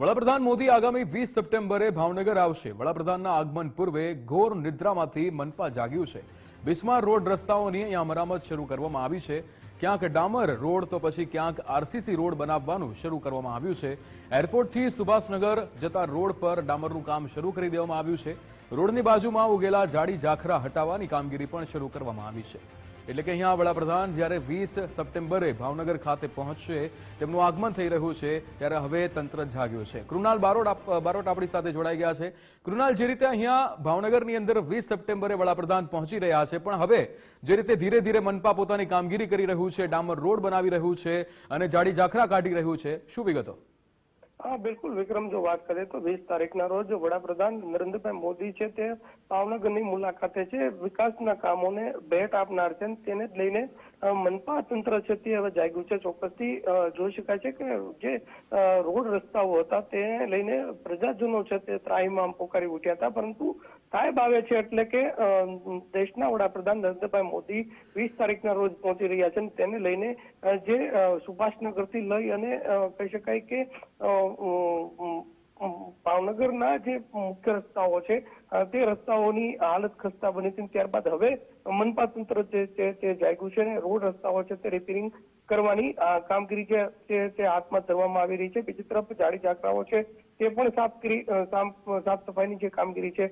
વડાપ્રધાન મોદી આગામી વીસ સપ્ટેમ્બરે ભાવનગર આવશે. વડાપ્રધાનના આગમન પૂર્વે ઘોર નિદ્રામાંથી મનપા જાગ્યું છે. બિસ્માર રોડ રસ્તાઓની અહીંયા મરામત શરૂ કરવામાં આવી છે. ક્યાંક ડામર રોડ તો પછી ક્યાંક આરસીસી રોડ બનાવવાનું શરૂ કરવામાં આવ્યું છે. એરપોર્ટથી સુભાષનગર જતા રોડ પર ડામરનું કામ શરૂ કરી દેવામાં આવ્યું છે. રોડની બાજુમાં ઉગેલા જાડી ઝાખરા હટાવવાની કામગીરી પણ શરૂ કરવામાં આવી છે. એટલે કે અહીંયા વડાપ્રધાન જ્યારે વીસ સપ્ટેમ્બરે ભાવનગર ખાતે પહોંચશે, તેમનું આગમન થઈ રહ્યું છે, ત્યારે હવે તંત્ર જાગ્યું છે. કૃણાલ બારોટ બારોટ આપણી સાથે જોડાઈ ગયા છે. કૃણાલ, જે રીતે અહીંયા ભાવનગરની અંદર વીસ સપ્ટેમ્બરે વડાપ્રધાન પહોંચી રહ્યા છે, પણ હવે જે રીતે ધીરે ધીરે મનપા પોતાની કામગીરી કરી રહ્યું છે, ડામર રોડ બનાવી રહ્યું છે અને જાડી ઝાખરા કાઢી રહ્યું છે, શું વિગતો? હા, બિલકુલ. વિક્રમ, જો વાત કરીએ તો વીસ તારીખના રોજ વડાપ્રધાન નરેન્દ્રભાઈ મોદી છે તે ભાવનગરની મુલાકાતે છે. વિકાસના કામોને ભેટ આપનાર છે તેને લઈને મનપા તંત્ર છે તે હવે જાગ્યું છે. ચોક્કસથી જોઈ શકાય છે કે જે રોડ રસ્તાઓ હતા તેને લઈને પ્રજાજનો છે તે ત્રાહીમામ પોકારી ઉઠ્યા હતા. પરંતુ સાહેબ આવે છે એટલે કે દેશના વડાપ્રધાન નરેન્દ્રભાઈ મોદી વીસ તારીખના રોજ પહોંચી રહ્યા છે તેને લઈને જે સુભાષનગરથી લઈ અને કહી શકાય કે ભાવનગરના જે મુખ્ય રસ્તાઓ છે તે રસ્તાઓની હાલત ખસ્તા બની છે ત્યારબાદ હવે મનપા તંત્ર જે છે તે જાગ્યું છે અને રોડ રસ્તાઓ છે તે રિપેરિંગ કરવાની કામગીરી છે તે હાથમાં ધરવામાં આવી રહી છે. બીજી તરફ જાડી ઝાકરાઓ છે તે પણ સાફ સાફ સાફ સફાઈની જે કામગીરી છે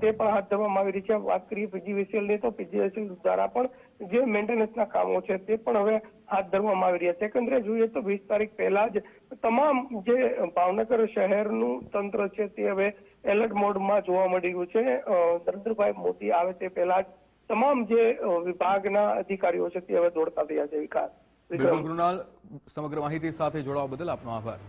તે પણ હાથ ધરવામાં આવી રહી છે. વાત કરીએ પીજીવીસીએલની તો પીજીવીસીએલ દ્વારા પણ જે મેન્ટેનન્સના કામો છે તે પણ હવે હાથ ધરવામાં આવી રહ્યા છે. એકંદરે જોઈએ તો વીસ તારીખ પહેલા જ તમામ જે ભાવનગર શહેરનું તંત્ર છે તે હવે એલર્ટ મોડમાં જોવા મળી રહ્યું છે. નરેન્દ્રભાઈ મોદી આવે તે પહેલા જ તમામ જે વિભાગના અધિકારીઓ છે તે હવે દોડતા થયા છે વિકાસ. કૃણાલ, સમગ્ર માહિતી સાથે જોડાવા બદલ આપનો આભાર.